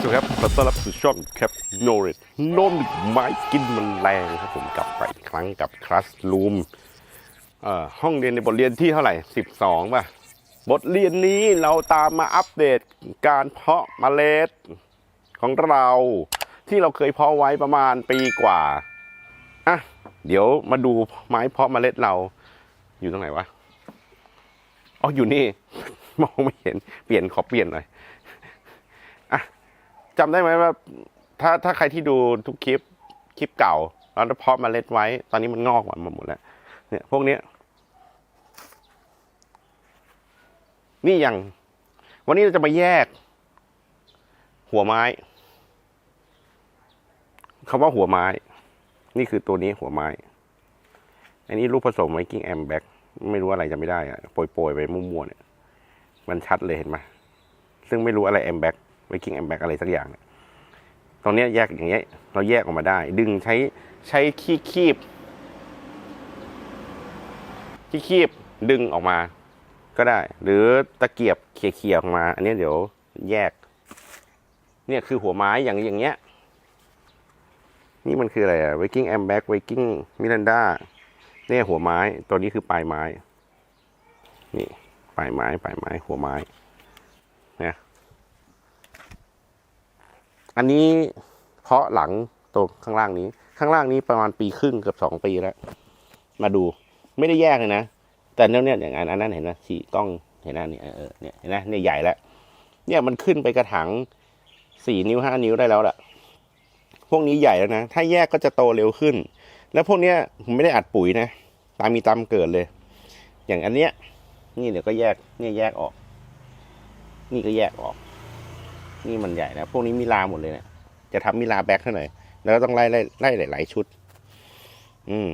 สวัสดีครับขอต้อนรับสู่ช่องแคปโนริโนมิไม้กินมันแรงครับผมกลับไปอีกครั้งกับคลาสรูมห้องเรียนในบทเรียนที่เท่าไหร่ 12 ป่ะ บทเรียนนี้เราตามมาอัปเดตการเพาะเมล็ดของเราที่เราเคยเพาะไว้ประมาณปีกว่า อะ เดี๋ยวมาดูไม้เพาะเมล็ดเราอยู่ตรงไหนวะ อ๋อ อยู่นี่ มองไม่เห็น เปลี่ยนขอเปลี่ยนหน่อย จำได้ไหมว่า ถ้าถ้าใครที่ดูทุกคลิปคลิปเก่าแล้วเพาะเมาเล็ดไว้ ตอนนี้มันงอกมาหมดแล้วเนี่ยพวกเนี้ยนี่อย่าง วันนี้เราจะมาแยก หัวไม้คำว่าหัวไม้ นี่คือตัวนี้หัวไม้ อันนี้ลูกผสมไวกิ้งแอมแบ็กไม่รู้อะไรจะไม่ได้อะโปรยๆไปมั่วๆเนี่ย มันชัดเลยเห็นไหมซึ่งไม่รู้อะไรแอมแบ็ก ไวกิ้งแอมแบกอะไรสักอย่างเนี่ยตรงนี้แยกอย่างเงี้ยเราแยกออกมาได้ ดึงใช้ใช้ขี้คีบขี้คีบดึงออกมา ก็ได้ หรือตะเกียบเขี่ยๆออกมา อันนี้เดี๋ยวแยก เนี่ยคือหัวไม้อย่างอย่างเงี้ย นี่มันคืออะไรอะไวกิ้งแอมแบกไวกิ้งมิรันดาเนี่ยหัวไม้ ตัวนี้คือปลายไม้ นี่ปลายไม้ปลายไม้ หัวไม้ เนี่ย อันนี้เพาะหลังตัวข้างล่างนี้ ข้างล่างนี้ประมาณปีครึ่งเกือบสองปีแล้ว มาดูไม่ได้แยกเลยนะ แต่เนี่ยเนี่ยอย่างอันอันนั้นเห็นนะสีกล้องเห็นนะเนี่ยเออเนี่ยเห็นนะเนี่ยใหญ่แล้วเนี่ยมันขึ้นไปกระถางสี่นิ้วห้านิ้วได้แล้วล่ะ พวกนี้ใหญ่แล้วนะ ถ้าแยกก็จะโตเร็วขึ้น แล้วพวกเนี้ยผมไม่ได้อัดปุ๋ยนะ ตามมีตามเกิดเลย อย่างอันเนี้ย นี่เดี๋ยวก็แยก เนี่ยแยกออก นี่ก็แยกออก นี่มันใหญ่นะ พวกนี้มีลาหมดเลยเนะี่ย จะทำมีลาแบ็คเท่าไหร่แล้วก็ต้องไล่ไล่ไล่หลาย ๆ ชุด อืม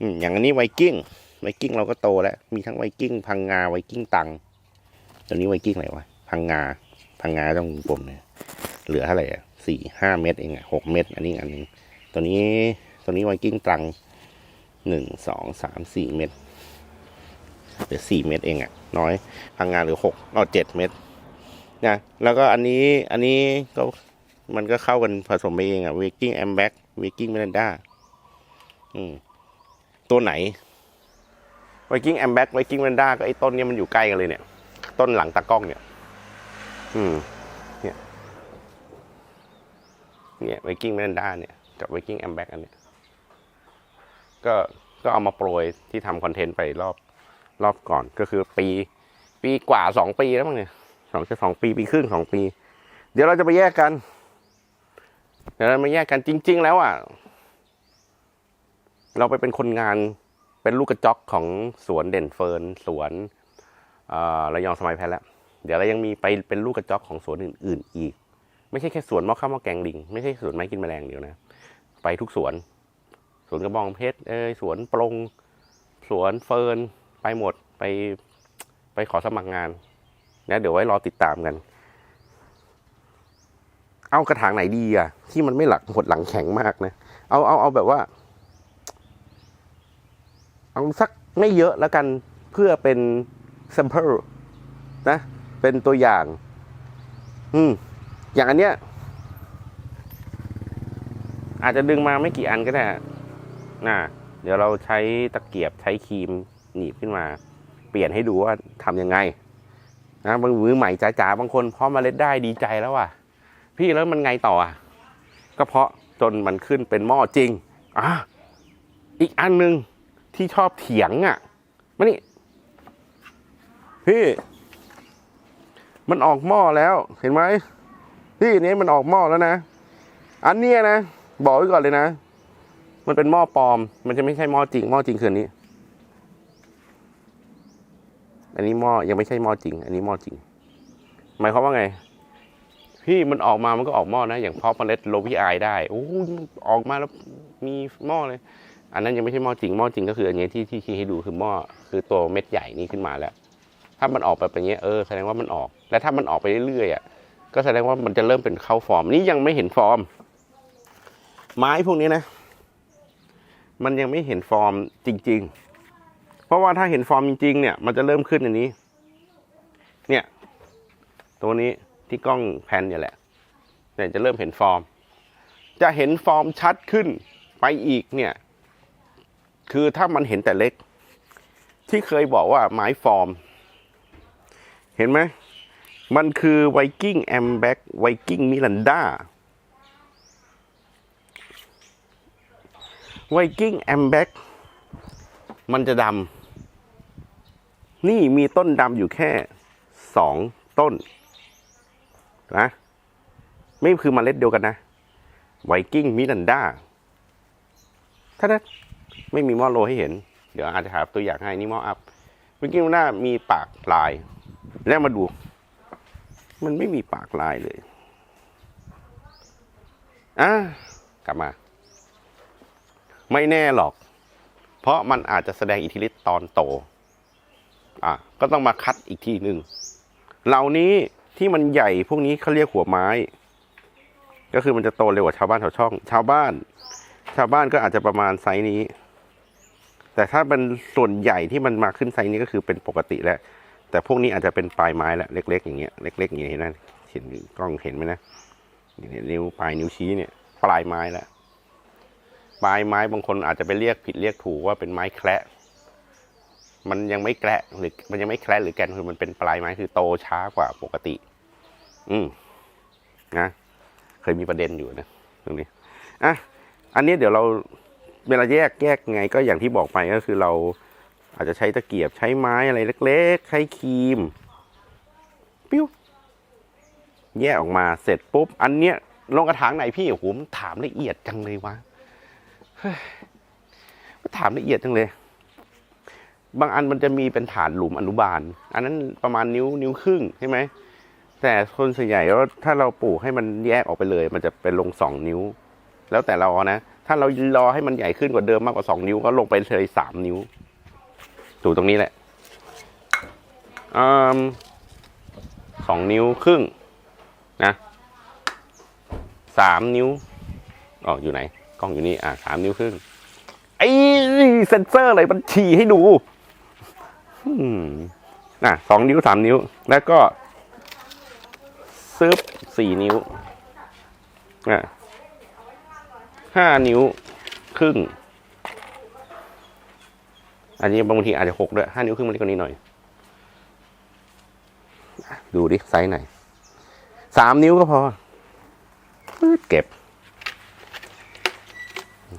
อืม อย่างอันนี้ไวกิ้ง ไวกิ้งเราก็โตแล้ว มีทั้งไวกิ้งพังงาไวกิ้งตัง ตัวนี้ไวกิ้งอะไรวะ พังงา พังงาต้องปมเนี่ย เหลือเท่าไหร่อะสี่ห้าเม็ดเองอะหกเม็ดอันนี้อันหนึ่งตัวนี้ ตัวนี้ไวกิ้งตังหนึ่งสองสามสี่เม็ดเหลือสี่เม็ดเองอะน้อย พังงาเหลือหกอ๋อเจ็ดเม็ด นะแล้วก็อันนี้อันนี้ก็มันก็เข้ากันผสมไปเองอะวิกิ้งแอมแบ็กวิกิ้งเมลันด้าอืมตัวไหนไวกิ้งแอมแบ็กไวกิ้งเมลันด้าก็ไอ้ต้นเนี้ยมันอยู่ใกล้กันเลยเนี่ย ต้นหลังตากล้องเนี่ย อืม เนี่ย เนี่ยไวกิ้งเมลันด้าเนี่ยกับไวกิ้งแอมแบ็กอันเนี้ยก็ก็เอามาโปรยที่ทำคอนเทนต์ไปรอบรอบก่อนก็คือปี ปีกว่าสองปีแล้วมั้งเนี่ย สองจะสองปีปีครึ่งสองปี เดี๋ยวเราจะไปแยกกัน เดี๋ยวเรามาแยกกันจริง ๆ แล้วอะ เราไปเป็นคนงานเป็นลูกกระจอกของสวนเด่นเฟิร์นสวนระยองสมัยแพ้แล้ว เดี๋ยวเรายังมีไปเป็นลูกกระจอกของสวนอื่น ๆ อีก ไม่ใช่แค่สวนมะข้าวมะแกงลิง ไม่ใช่สวนไม้กินแมลงเดียวนะ ไปทุกสวน สวนกระบองเพชรเอ้ยสวนปรงสวนเฟิร์นไปหมดไปไปขอสมัครงาน นะเดี๋ยวไว้รอติดตามกัน เอากระถางไหนดีอะ ที่มันไม่หลักหดหลังแข็งมากนะเอาเอาเอาแบบว่า เอาสักไม่เยอะแล้วกันเพื่อเป็น sample นะ เป็นตัวอย่าง อืม อย่างอันเนี้ย อาจจะดึงมาไม่กี่อันก็ได้นะเดี๋ยวเราใช้ตะเกียบใช้ครีมหนีบขึ้นมา เปลี่ยนให้ดูว่าทำยังไง นะบางมือใหม่จ๋าๆบางคนเพาะเมล็ดได้ดีใจแล้วอะ พี่แล้วมันไงต่ออะก็เพาะจนมันขึ้นเป็นหม้อจริงอะอีกอันหนึ่งที่ชอบเถียงอะมานี่พี่มันออกหม้อแล้วเห็นไหมพี่นี้มันออกหม้อแล้วนะอันเนี้ยนะบอกไว้ก่อนเลยนะ มันเป็นหม้อปลอม มันจะไม่ใช่หม้อจริงหม้อจริงคืออันนี้ อันนี้หม้อยังไม่ใช่หม้อจริง อันนี้หม้อจริง หมายความว่าไง พี่มันออกมามันก็ออกหม้อนะ อย่างเพาะเมล็ดโลพีไอได้โอ้ออกมาแล้วมีหม้อเลย อันนั้นยังไม่ใช่หม้อจริงหม้อจริงก็คืออันนี้ที่ที่ชี้ให้ดูคือหม้อคือตัวเม็ดใหญ่นี้ขึ้นมาแล้ว ถ้ามันออกไปเป็นอย่างเงี้ยเออแสดงว่ามันออก และถ้ามันออกไปเรื่อยๆอะก็แสดงว่ามันจะเริ่มเป็นเข้าฟอร์ม นี่ยังไม่เห็นฟอร์ม ไม้พวกนี้นะ มันยังไม่เห็นฟอร์มจริง ๆ ราะว่าถ้าเห็นฟอร์มจริงๆเนี่ยมันจะเริ่มขึ้นอันนี้ เนี่ย ตัวนี้ที่กล้องแพนเนี่ยแหละเนี่ยจะเริ่มเห็นฟอร์ม จะเห็นฟอร์มชัดขึ้นไปอีกเนี่ย คือถ้ามันเห็นแต่เล็ก ที่เคยบอกว่าไม้ฟอร์ม เห็นไหมมันคือไวกิ้งแอมแบ็กไวกิ้งมิลันดาไวกิ้งแอมแบ็กมันจะดำ นี่มีต้นดำอยู่แค่สองต้นนะไม่คือเมล็ดเดียวกันนะไวกิ้งมิลันดาถ้านั้นไม่มีหม้อโลให้เห็น เดี๋ยวอาจจะหาตัวอย่างให้นี่หม้ออัพไวกิ้งมิลันดามีปากลาย แล้วมาดู มันไม่มีปากลายเลยอะกลับมา ไม่แน่หรอก เพราะมันอาจจะแสดงอิทธิฤทธิ์ตอนโต อะก็ต้องมาคัดอีกทีหนึ่งเหล่านี้ที่มันใหญ่พวกนี้เขาเรียกหัวไม้ ก็คือมันจะโตเร็วกว่าชาวบ้านชาวช่อง ชาวบ้าน ชาวบ้านก็อาจจะประมาณไซส์นี้ แต่ถ้าเป็นส่วนใหญ่ที่มันมาขึ้นไซส์นี้ก็คือเป็นปกติแล้วแต่พวกนี้อาจจะเป็นปลายไม้แหละเล็ก ๆ อย่างเงี้ยเล็กๆอย่างเงี้ยเห็นไหมเห็นกล้องเห็นไหมนะนี่นิ้วปลายนิ้วชี้เนี่ย ปลายไม้แล้วปลายไม้บางคนอาจจะไปเรียกผิดเรียกถูกว่าเป็นไม้แคระ มันยังไม่แกระหรือ มันยังไม่แคระหรือแกนคือมันเป็นปลายไม้คือโตช้ากว่าปกติ อืมนะเคยมีประเด็นอยู่นะตรงนี้อะอันนี้เดี๋ยวเราเวลาแยกแยกไงก็อย่างที่บอกไปก็คือเราอาจจะใช้ตะเกียบใช้ไม้อะไรเล็ก ๆ ใช้ครีม ปิ้วแยกออกมาเสร็จปุ๊บ อันเนี้ยลงกระถางไหนพี่โอ้โหมันถามละเอียดจังเลยวะเฮ้ยถามละเอียดจังเลย บางอันมันจะมีเป็นฐานหลุมอนุบาล อันนั้นประมาณนิ้วนิ้วครึ่งใช่ไหมแต่คนส่วนใหญ่ก็ถ้าเราปลูกให้มันแยกออกไปเลย มันจะเป็นลงสองนิ้ว แล้วแต่เรานะ ถ้าเรารอให้มันใหญ่ขึ้นกว่าเดิมมากกว่าสองนิ้วก็ลงไปเลยสามนิ้วดูกตรงนี้แหละสองนิ้วครึ่งนะสามนิ้วอ๋ออยู่ไหน กล้องอยู่นี่อ่าสามนิ้วครึ่งไอ้เซนเซอร์อะไรมันฉี่ให้ดู อืมอะสองนิ้วสามนิ้ว แล้วก็ซึบสี่นิ้วอะห้านิ้วครึ่ง อันนี้บางทีอาจจะหกด้วยห้านิ้วครึ่งมันเล็กกว่านี้หน่อย ดูดิไซส์ไหนสามนิ้วก็พอเก็บ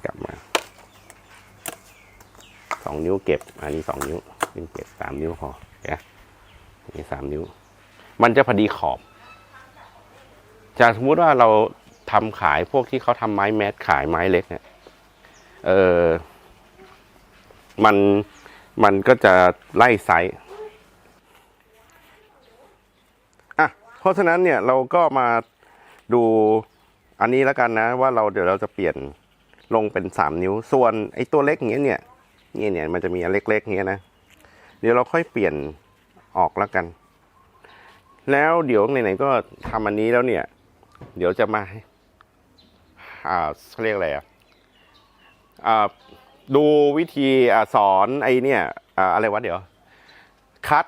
กลับมาสองนิ้วเก็บ อันนี้สองนิ้ว นี่เก็บสามนิ้วพอเดี๋ยวอันนี้สามนิ้ว มันจะพอดีขอบจะสมมุติว่าเราทำขายพวกที่เขาทำไม้แมสขายไม้เล็กเนี่ย เออมันมันก็จะไล่ไซส์อะเพราะฉะนั้นเนี่ยเราก็มาดูอันนี้แล้วกันนะ ว่าเราเดี๋ยวเราจะเปลี่ยนลงเป็นสามนิ้ว ส่วนไอ้ตัวเล็กอย่างเงี้ยเนี่ยเนี่ยเนี่ยมันจะมีอันเล็กๆอย่างเงี้ยนะ เดี๋ยวเราค่อยเปลี่ยนออกแล้วกัน แล้วเดี๋ยวไหนๆก็ทำอันนี้แล้วเนี่ย เดี๋ยวจะมาอ่าเขาเรียกอะไรอะอ่าดูวิธีอสอนไอเนี่ยออะไรวะเดี๋ยว คัด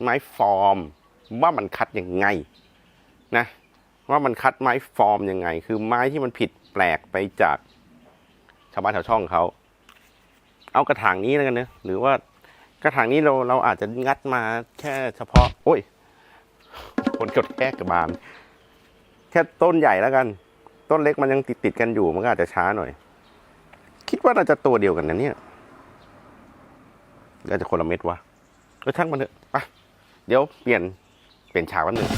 ไม้ฟอร์ม ว่ามันคัดยังไงนะว่ามันคัดไม้ฟอร์มยังไง คือไม้ที่มันผิดแปลกไปจากชาวบ้านชาวช่องเขา เอากระถางนี้แล้วกันเนะหรือว่า กระถางนี้เราเราอาจจะงัดมาแค่เฉพาะ โอ้ยคนกดแก้กระบาลแค่ต้นใหญ่แล้วกัน ต้นเล็กมันยังติดติดกันอยู่มันก็อาจจะช้าหน่อย คิดว่าน่าจะตัวเดียวกันนะเนี่ยน่าจะคนละเม็ดวะก็ช่างมันเถอะไปเดี๋ยวเปลี่ยนเปลี่ยนฉากวันหนึ่ง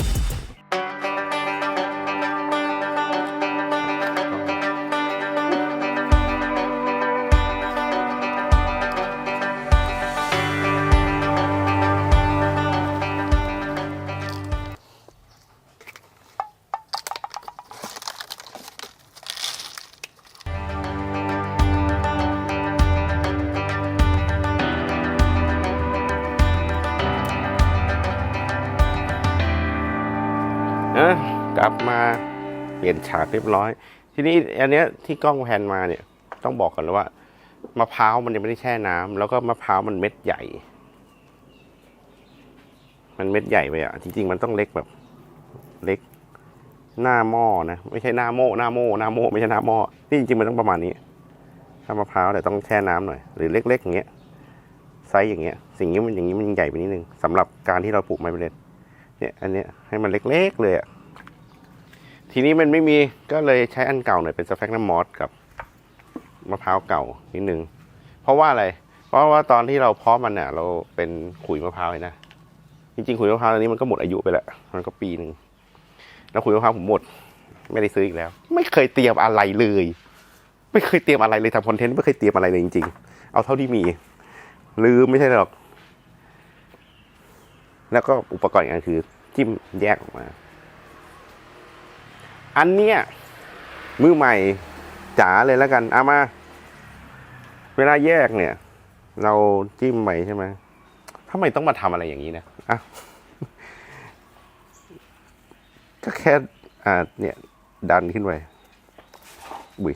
ลี่ยนฉากเรียบร้อย ทีนี้อันเนี้ยที่กล้องแพนมาเนี่ยต้องบอกก่อนเลยว่ามะพร้าวมันยังไม่ได้แช่น้ำแล้วก็มะพร้าวมันเม็ดใหญ่ มันเม็ดใหญ่ไปอะจริง ๆ มันต้องเล็กแบบเล็กหน้าหม้อนะไม่ใช่หน้าโม่หน้าโม่หน้าโม่ไม่ใช่หน้าหม้อนี่จริงๆมันต้องประมาณนี้ ถ้ามะพร้าวแต่ต้องแช่น้ำหน่อย หรือเล็กๆอย่างเงี้ยไซส์อย่างเงี้ย สิ่งนี้มันอย่างนี้มันใหญ่ไปนิดนึงสำหรับการที่เราปลูกไม้เมล็ดเนี่ย อันเนี้ยให้มันเล็กๆเลยอะ ทีนี้มันไม่มีก็เลยใช้อันเก่าหน่อยเป็นสแฟกน้ำมอสกับมะพร้าวเก่านิดนึง เพราะว่าอะไร เพราะว่าตอนที่เราเพาะมันเนี่ยเราเป็นขุยมะพร้าวนะจริงๆขุยมะพร้าวตอนนี้มันก็หมดอายุไปแล้วมันก็ปีหนึ่งแล้วขุยมะพร้าวผมหมด ไม่ได้ซื้ออีกแล้ว ไม่เคยเตรียมอะไรเลย ไม่เคยเตรียมอะไรเลยทำคอนเทนต์ไม่เคยเตรียมอะไรเลยจริง ๆ เอาเท่าที่มีลืมไม่ใช่หรอก แล้วก็อุปกรณ์อีกอันคือ จิ้มแยกออกมา อันเนี้ยมือใหม่จ๋าเลยแล้วกันเอามา เวลาแยกเนี่ย เราจิ้มไปใช่ไหมทำไมต้องมาทำอะไรอย่างนี้นะอะก็แค่อ่าเนี่ย ดันขึ้นไปอุ้ย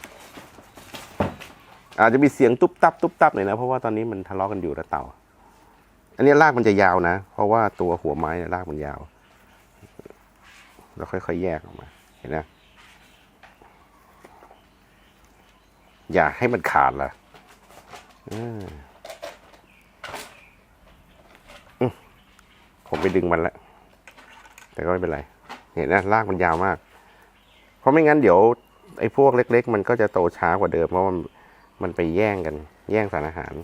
อาจจะมีเสียงตุ๊บตับตุ๊บตับหน่อยนะเพราะว่าตอนนี้มันทะเลาะกันอยู่นะเต่า อันนี้รากมันจะยาวนะ เพราะว่าตัวหัวไม้เนี่ยรากมันยาว แล้วค่อยๆแยกออกมา ห็นไหมอย่าให้มันขาดล่ะผมไปดึงมันแล้ว แต่ก็ไม่เป็นไร เห็นนะรากมันยาวมาก เพราะไม่งั้นเดี๋ยว ไอ้พวกเล็ก ๆ มันก็จะโตช้ากว่าเดิม เพราะมันมันไปแย่งกัน แย่งสารอาหาร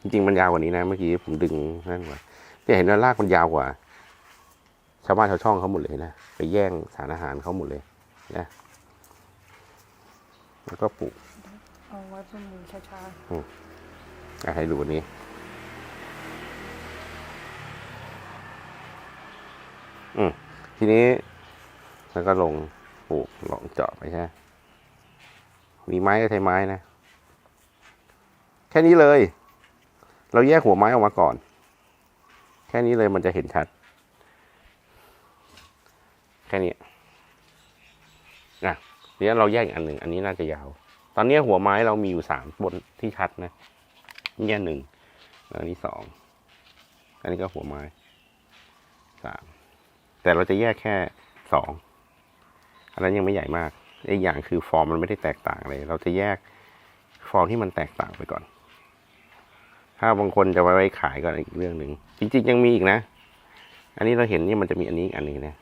จริงๆมันยาวกว่านี้นะ เมื่อกี้ผมดึงนั่นกว่าจะเห็นว่ารากมันยาวกว่า ชาวบ้านชาวช่องเขาหมดเลยนะ ไปแย่งสารอาหารเขาหมดเลยนะแล้วก็ปลูกเอาไว้เพื่อมือช้าอะให้ดูอันนี้อืมทีนี้แล้วก็ลงปลูกลองเจาะไปใช่ไหมมีไม้ก็ใช้ไม้นะ แค่นี้เลย เราแยกหัวไม้ออกมาก่อน แค่นี้เลยมันจะเห็นชัดแค่นี้อะทีนี้เราแยกอันหนึ่ง อันนี้น่าจะยาว ตอนนี้หัวไม้เรามีอยู่สามบนที่ชัดนะนี่หนึ่งอันนี้สองอันนี้ก็หัวไม้สามแต่เราจะแยกแค่สองอันนั้นยังไม่ใหญ่มากอีกอย่างคือฟอร์มมันไม่ได้แตกต่างเลย เราจะแยกฟอร์มที่มันแตกต่างไปก่อน ถ้าบางคนจะไว้ไว้ขายก็อีกเรื่องหนึ่งจริง ๆ ยังมีอีกนะ อันนี้เราเห็นนี่มันจะมีอันนี้อีกอันนึงนะ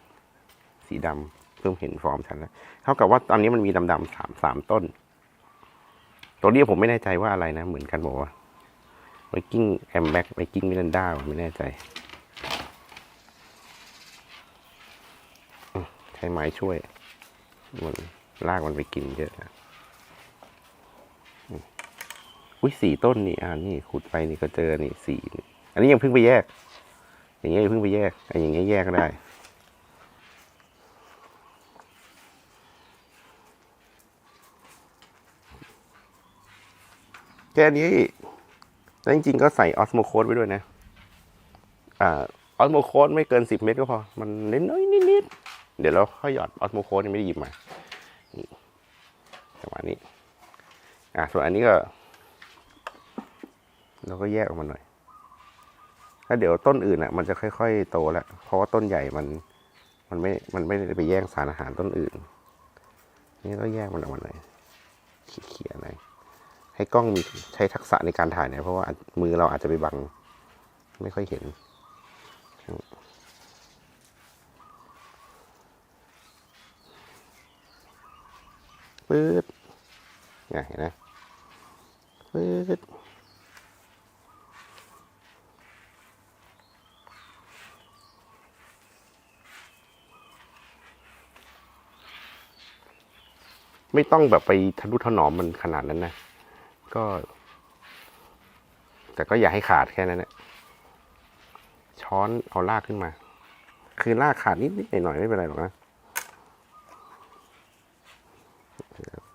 สีดำเพิ่มเห็นฟอร์มชัดแล้วเท่ากับว่าตอนนี้มันมีดำๆสามสามต้น ตัวนี้ผมไม่แน่ใจว่าอะไรนะ เหมือนกันบอกว่าไวกิ้งแอมแบ็กไวกิ้งมิลันด้าไม่แน่ใจใช้ไม้ช่วยมันลากมันไปกินเยอะนะอุ้ยสี่ต้นนี่อ่านี่ขุดไปนี่ก็เจอนี่สี่อันนี้ยังเพิ่งไปแยก อย่างเงี้ยยังเพิ่งไปแยกอันอย่างเงี้ยแยกก็ได้ แค่นี้แล้วจริงๆก็ใส่ออสโมโคดไว้ด้วยนะอ่าออสโมโคดไม่เกินสิบเมตรก็พอ มันเล็กน้อยนิดๆเดี๋ยวเราค่อยหยอดออสโมโคดยังไม่ได้หยิบมานี่ประมาณนี้ อ่าส่วนอันนี้ก็ เราก็แยกออกมาหน่อยแล้วเดี๋ยวต้นอื่นอะ มันจะค่อยๆโตแล้วเพราะว่าต้นใหญ่มัน มันไม่ มันไม่ได้ไปแย่งสารอาหารต้นอื่น นี่ก็แยกมันออกมาหน่อยเขี่ยๆหน่อย ให้กล้องมีใช้ทักษะในการถ่ายเนี่ยเพราะว่ามือเราอาจจะไปบังไม่ค่อยเห็น ปื๊ดไงเห็นไหมปื๊ดไม่ต้องแบบไปทะนุถนอมมันขนาดนั้นนะ ก็ แต่ก็อย่าให้ขาดแค่นั้นแหละช้อนเอาลากขึ้นมา คือลากขาดนิดนิดหน่อยๆไม่เป็นไรหรอกนะ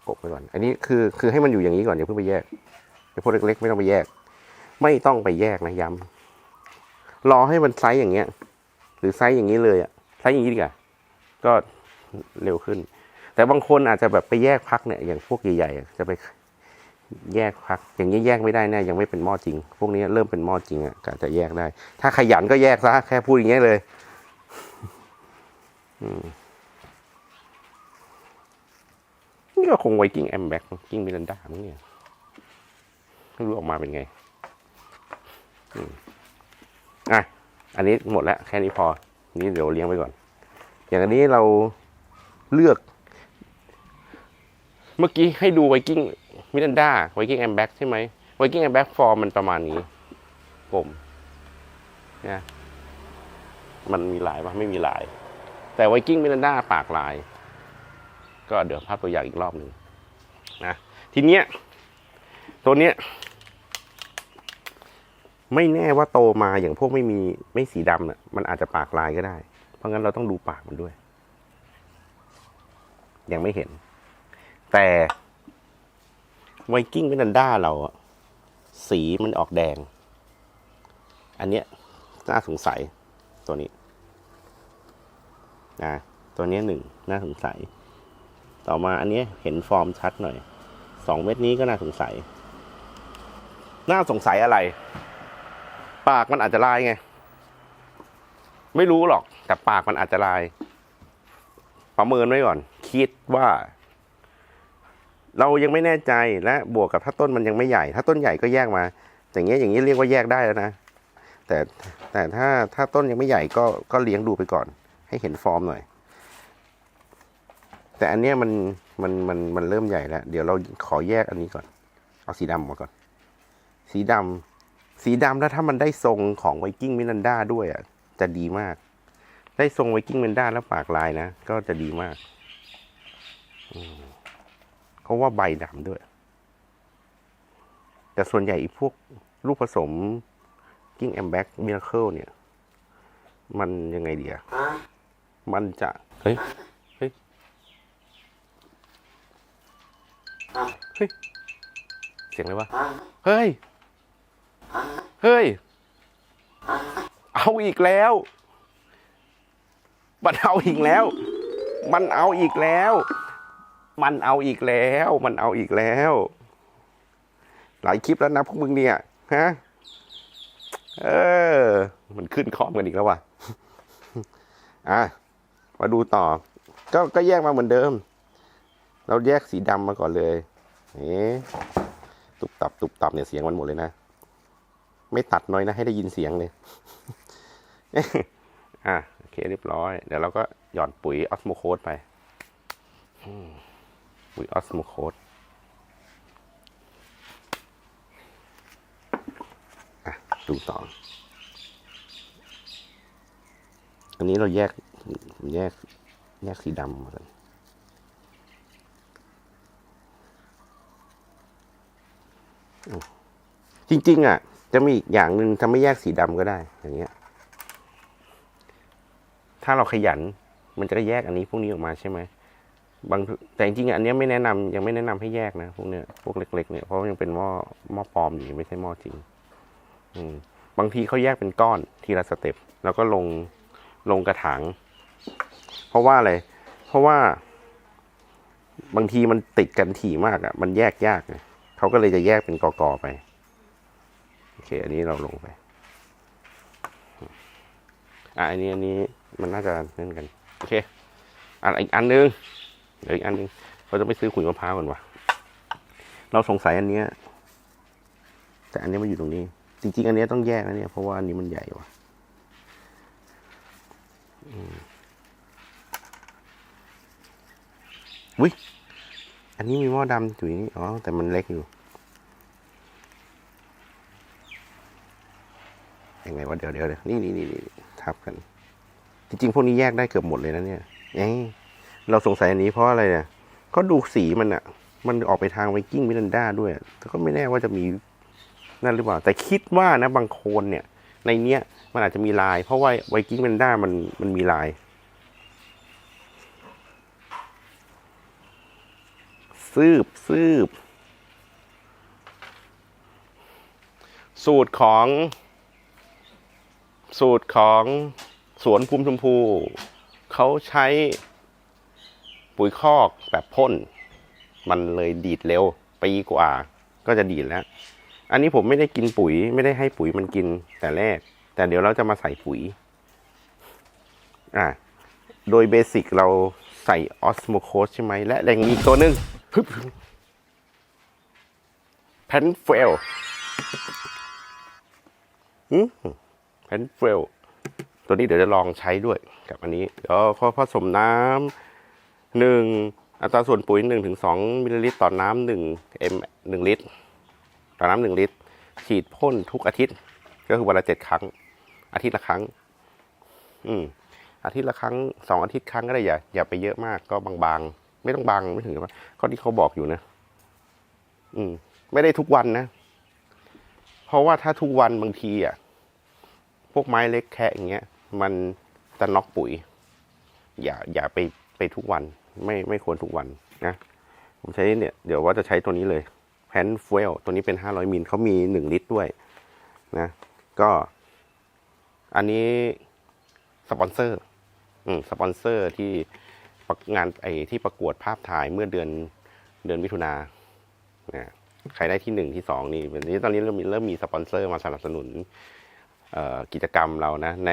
กบไปก่อน อันนี้คือคือให้มันอยู่อย่างนี้ก่อนอย่าเพิ่งไปแยกไอ้พวกเล็กๆ ไม่ต้องไปแยก ไม่ต้องไปแยกนะย้ำรอให้มันไซส์อย่างเงี้ย หรือไซส์อย่างนี้เลยอะไซส์อย่างนี้ดีกว่าก็เร็วขึ้น แต่บางคนอาจจะแบบไปแยกพักเนี่ยอย่างพวกใหญ่ๆจะไป แยกพัก อย่างนี้แยกไม่ได้แน่ยังไม่เป็นหม้อจริง พวกนี้เริ่มเป็นหม้อจริงอะก็จะแยกได้ ถ้าขยันก็แยกซะแค่พูดอย่างเงี้ยเลยนี่ก็คงไวกิ้งแอมแบ็กกิ้งมิรันดามั้งเนี่ยไม่รู้ออกมาเป็นไงอะอันนี้หมดแล้ว แค่นี้พอ นี่เดี๋ยวเลี้ยงไปก่อน อย่างอันนี้เราเลือก เมื่อกี้ให้ดูไวกิ้ง มิรันดาไวกิ้งแอมแบ็กใช่ไหมไวกิ้งแอมแบ็กฟอร์มมันประมาณนี้ผมนะมันมีหลายปะไม่มีหลาย แต่ไวกิ้งมิรันดาปากลาย ก็เดี๋ยวภาพตัวอย่างอีกรอบหนึ่งนะทีเนี้ยตัวเนี้ยไม่แน่ว่าโตมาอย่างพวกไม่มีไม่สีดำน่ะมันอาจจะปากลายก็ได้ เพราะงั้นเราต้องดูปากมันด้วย ยังไม่เห็น แต่ ไวกิ้งมิรันด้าเราสีมันออกแดง อันเนี้ยน่าสงสัยตัวนี้นะตัวนี้หนึ่งน่าสงสัย ต่อมาอันเนี้ยเห็นฟอร์มชัดหน่อยสองเม็ดนี้ก็น่าสงสัย น่าสงสัยอะไร ปากมันอาจจะลายไง ไม่รู้หรอก แต่ปากมันอาจจะลาย ประเมินไว้ก่อน คิดว่า เรายังไม่แน่ใจและบวกกับถ้าต้นมันยังไม่ใหญ่ ถ้าต้นใหญ่ก็แยกมา อย่างเงี้ยอย่างนี้เรียกว่าแยกได้แล้วนะ แต่แต่ถ้าถ้าต้นยังไม่ใหญ่ก็ก็เลี้ยงดูไปก่อน ให้เห็นฟอร์มหน่อย แต่อันเนี้ยมันมันมันมันเริ่มใหญ่แล้ว เดี๋ยวเราขอแยกอันนี้ก่อน เอาสีดำมาก่อน สีดำสีดำแล้วถ้ามันได้ทรงของไวกิ้งมินันดาด้วยอะจะดีมาก ได้ทรงไวกิ้งมินันดาแล้วปากลายนะก็จะดีมาก อืม เพราะว่าใบดำด้วย แต่ส่วนใหญ่อีพวกลูกผสมกิ้งแอมแบ็กมิราเคิลเนี่ย มันยังไงเดียมันจะ เฮ้ย เฮ้ย เฮ้ย เสียงอะไรวะ เฮ้ย เฮ้ย เอาอีกแล้ว มันเอาอีกแล้ว มันเอาอีกแล้ว มันเอาอีกแล้ว มันเอาอีกแล้ว หลายคลิปแล้วนะพวกมึงเนี่ยฮะเออ มันขึ้นคอมกันอีกแล้วว่ะอะมาดูต่อ ก็ก็แยกมาเหมือนเดิม เราแยกสีดำมาก่อนเลยนี่ตุบตับตุบตับเนี่ยเสียงมันหมดเลยนะ ไม่ตัดน้อยนะ ให้ได้ยินเสียงเลยอะโอเคเรียบร้อย เดี๋ยวเราก็หย่อนปุ๋ยออสโมโคดไป อืม ปุ๋ยออสโมโคดดูต่อ อันนี้เราแยก แยก แยกสีดำมาจริง ๆ อะ จะมีอีกอย่างหนึ่งทำไม่แยกสีดำก็ได้ อย่างเงี้ย ถ้าเราขยัน มันจะได้แยกอันนี้พวกนี้ออกมาใช่ไหม บางแต่จริงๆอันนี้ไม่แนะนำยังไม่แนะนำให้แยกนะพวกเนี้ยพวกเล็ก ๆ เนี่ยเพราะว่ายังเป็นหม้อหม้อปลอมอยู่ไม่ใช่หม้อจริง อืมบางทีเขาแยกเป็นก้อนทีละสเต็ปแล้วก็ลงลงกระถางเพราะว่าอะไรเพราะว่า บางทีมันติดกันถี่มากอะ่ะ มันแยกยากเขาก็เลยจะแยกเป็นกอกอไปโอเค อันนี้เราลงไปอะอันนี้อันนี้มันน่าจะนั่นกัน โอเคอะอีกอันนึง เดี๋ยวอีกอันนึงเราจะไปซื้อขุยมะพร้าวกันวะเราสงสัยอันเนี้ย แต่อันนี้มันอยู่ตรงนี้ จริง ๆ อันนี้ต้องแยกนะเนี่ย เพราะว่าอันนี้มันใหญ่ว่ะวิอันนี้มีหม้อดำอยู่นี่ อ๋อ แต่มันเล็กอยู่ ยังไงวะ เดี๋ยวเดี๋ยวเดี๋ยวนี่นี่นี่ทับกัน จริง ๆ พวกนี้แยกได้เกือบหมดเลยนะเนี่ยเอ้ เราสงสัยอันนี้เพราะอะไรเนี่ยก็ดูสีมันอะมันออกไปทางไวกิ้งมิรันด้าด้วยแต่ก็ไม่แน่ว่าจะมีนั่นหรือเปล่า แต่คิดว่านะบางโคนเนี่ย ในเนี้ยมันอาจจะมีลาย เพราะว่าไวกิ้งมิรันด้ามันมันมีลาย ซืบซืบสูตรของ สูตรของสวนภูมิชมพู เขาใช้ ปุ๋ยคอกแบบพ่น มันเลยดีดเร็วปีกว่าก็จะดีดแล้ว อันนี้ผมไม่ได้กินปุ๋ย ไม่ได้ให้ปุ๋ยมันกินแต่แรก แต่เดี๋ยวเราจะมาใส่ปุ๋ย อะโดยเบสิกเราใส่ออสโมโคสใช่ไหม และแรงมีอีกตัวหนึ่งแพนเฟลแพนเฟลตัวนี้เดี๋ยวจะลองใช้ด้วยกับอันนี้เดี๋ยวพอผสมน้ำ หนึ่งอัตราส่วนปุ๋ยหนึ่งถึงสองมิลลิลิตรต่อน้ำหนึ่งเอ็มหนึ่งลิตร ต่อน้ำหนึ่งลิตร ฉีดพ่นทุกอาทิตย์ ก็คือวันละเจ็ดครั้ง อาทิตย์ละครั้ง อืมอาทิตย์ละครั้งสองอาทิตย์ครั้งก็ได้อย่าอย่าไปเยอะมากก็บางๆ ไม่ต้องบางไม่ถึงกับว่าก็ที่เขาบอกอยู่นะ อืม ไม่ได้ทุกวันนะ เพราะว่าถ้าทุกวันบางทีอะ พวกไม้เล็กแค่อย่างเงี้ย มันจะน็อกปุ๋ย อย่าอย่าไปไปทุกวัน ไม่ไม่ควรทุกวันนะผมใช้เนี่ยเดี๋ยวว่าจะใช้ตัวนี้เลยแพนฟูเอลตัวนี้เป็น 500มิลเขามี 1 ลิตรด้วยนะก็อันนี้สปอนเซอร์อืมสปอนเซอร์ที่งานไอที่ประกวดภาพถ่ายเมื่อเดือนเดือนมิถุนานะใครได้ที่หนึ่งที่สองนี่นนี้ตอนนี้เริ่มมีเริ่มมีสปอนเซอร์มาสนับสนุนกิจกรรมเรานะ ใน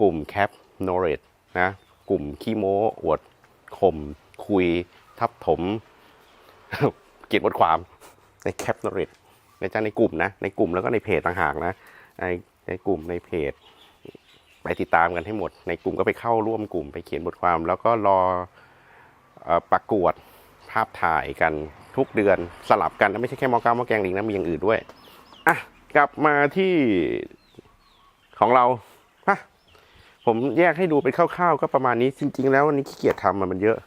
กลุ่มแคปโนเรตนะ กลุ่มขี้โม้อวด ข่มคุย ทับถมเขียนบทความในแคปนเรตในจ้าในกลุ่มนะ ในกลุ่มแล้วก็ในเพจต่างหากนะในในกลุ่มในเพจ ไปติดตามกันให้หมด ในกลุ่มก็ไปเข้าร่วมกลุ่มไปเขียนบทความ แล้วก็รออประกวดภาพถ่ายกันทุกเดือนสลับกันนะไม่ใช่แค่มอก้ามอแกงลิงนะมีอย่างอื่นด้วยอะกลับมาที่ของเรา ผมแยกให้ดูเป็นคร่าวๆก็ประมาณนี้ จริง ๆ แล้ววันนี้ขี้เกียจทำมันเยอะ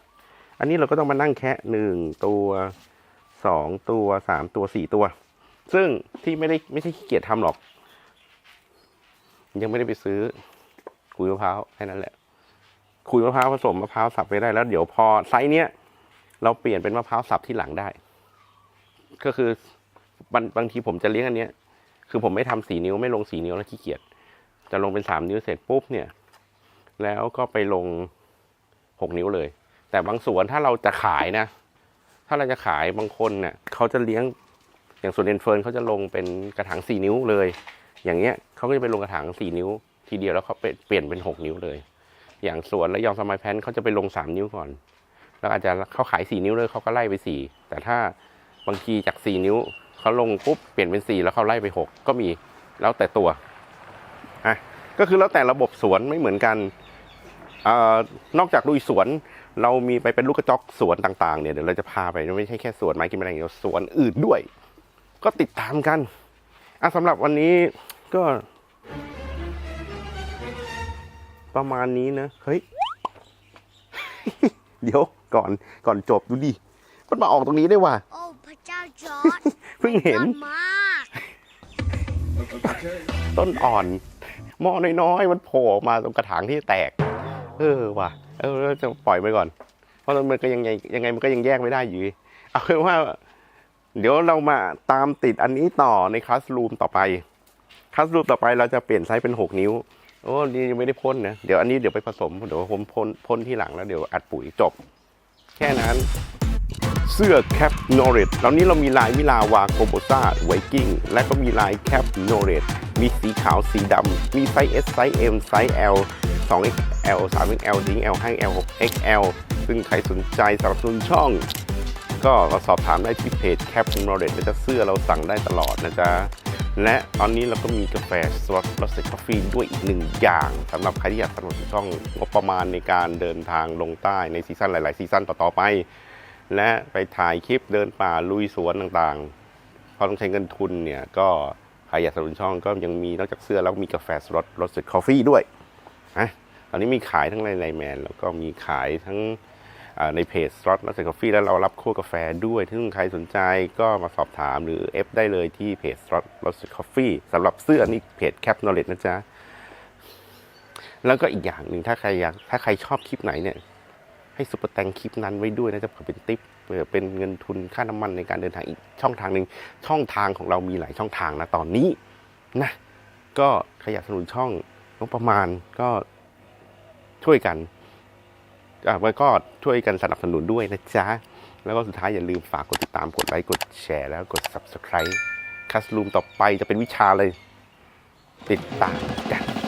อันนี้เราก็ต้องมานั่งแคะหนึ่งตัวสองตัวสามตัวสี่ตัว ซึ่งที่ไม่ได้ไม่ใช่ขี้เกียจทำหรอก ยังไม่ได้ไปซื้อขุยมะพร้าวแค่นั้นแหละขุยมะพร้าวผสมมะพร้าวสับไปได้แล้ว เดี๋ยวพอไซส์เนี้ยเราเปลี่ยนเป็นมะพร้าวสับที่หลังได้ ก็คือบางบางทีผมจะเลี้ยงอันเนี้ย คือผมไม่ทำสี่นิ้วไม่ลงสี่นิ้วแล้วขี้เกียจจะลงเป็นสามนิ้วเสร็จปุ๊บเนี่ย แล้วก็ไปลงหกนิ้วเลย แต่บางสวนถ้าเราจะขายนะ ถ้าเราจะขายบางคนเนี่ยเขาจะเลี้ยงอย่างสวนเอ็นเฟิร์นเขาจะลงเป็นกระถางสี่นิ้วเลย อย่างเงี้ยเขาก็จะไปลงกระถางสี่นิ้ว ทีเดียวแล้วเขาเปลี่ยนเป็นหกนิ้วเลย อย่างสวนและยองสมัยแพนเขาจะไปลงสามนิ้วก่อน แล้วอาจจะเขาขายสี่นิ้วเลยเขาก็ไล่ไปสี่แต่ถ้าบางทีจากสี่นิ้วเขาลงปุ๊บเปลี่ยนเป็นสี่แล้วเขาไล่ไปหกก็มีแล้วแต่ตัวอะก็คือแล้วแต่ระบบสวนไม่เหมือนกัน นอกจากลุยสวนเรามีไปเป็นลูกกระจอกสวนต่างๆเนี่ยเดี๋ยวเราจะพาไปไม่ใช่แค่สวนไม้กินแมลงอย่างเดียวสวนอื่นด้วย ก็ติดตามกันอะสำหรับวันนี้ก็ ประมาณนี้นะเฮ้ยเดี๋ยวก่อนก่อนจบดูดิมันมาออกตรงนี้ได้ว่ะโอ้พระเจ้าจอร์ดเพิ่งเห็นยอดมากต้นอ่อนหม้อน้อยๆมันโผล่ออกมาตรงกระถางที่แตก เออว่ะเออจะปล่อยไปก่อน เพราะมันก็ยังไงยังไงมันก็ยังแยกไม่ได้อยู่เอาเป็นว่า เดี๋ยวเรามาตามติดอันนี้ต่อในคลาสรูมต่อไปคลาสรูมต่อไปเราจะเปลี่ยนไซส์เป็น 6 นิ้วโอ้นี่ยังไม่ได้พ่นนะเดี๋ยวอันนี้เดี๋ยวไปผสมเดี๋ยวผมพ่นพ่นที่หลังแล้วเดี๋ยวอัดปุ๋ยจบ แค่นั้น เสื้อแคปโนเรตตอนนี้เรามีลายวิลาวาโกโบซาไวกิ้งและก็มีลายแคปโนเรตมีสีขาวสีดำ มีไซส์ S ไซส์ M ไซส์ L 2XL 3XL ดิ้ง L 5 L 6 XL ซึ่งใครสนใจสนับสนุนช่อง ก็มาสอบถามได้ที่เพจแคปโนเรตนะจ๊ะเสื้อเราสั่งได้ตลอดนะจ๊ะและตอนนี้เราก็มีกาแฟสวอตรสเซ็ตกาแฟด้วยอีกหนึ่งอย่างสำหรับใครที่อยากสนับสนุนช่องงบประมาณในการเดินทางลงใต้ในซีซั่นหลาย ๆ ซีซั่นต่อ ๆ ไป และไปถ่ายคลิปเดินป่าลุยสวนต่างๆพอต้องใช้เงินทุนเนี่ยก็ใครอยากสนับสนุนช่องก็ยังมีนอกจากเสื้อแล้วมีกาแฟสล็อตรสเซ็ตกาแฟด้วยนะตอนนี้มีขายทั้งในไลน์แมนแล้วก็มีขายทั้งในเพจสล็อตรสเซ็ตกาแฟแล้วเรารับคั่วกาแฟด้วยถ้าใครสนใจก็มาสอบถามหรือเอฟได้เลยที่เพจสล็อตรสเซ็ตกาแฟสำหรับเสื้อนี่เพจแคปนอเลตนะจ๊ะ แล้วก็อีกอย่างหนึ่งถ้าใครอยากถ้าใครชอบคลิปไหนเนี่ย ให้ซุปเปอร์แตงคลิปนั้นไว้ด้วยนะจะเผื่อเป็นติปเผื่อเป็นเงินทุนค่าน้ำมันในการเดินทางอีกช่องทางหนึ่งช่องทางของเรามีหลายช่องทางนะตอนนี้นะก็ขยับสนุนช่องงบประมาณก็ช่วยกันอ่าแล้ก็ช่วยกันสนับสนุนด้วยนะจ๊ะ แล้วก็สุดท้ายอย่าลืมฝากกดติดตามกดไลค์กดแชร์แล้วกด subscribe คัสลูมต่อไปจะเป็นวิชาเลย ติดตามกัน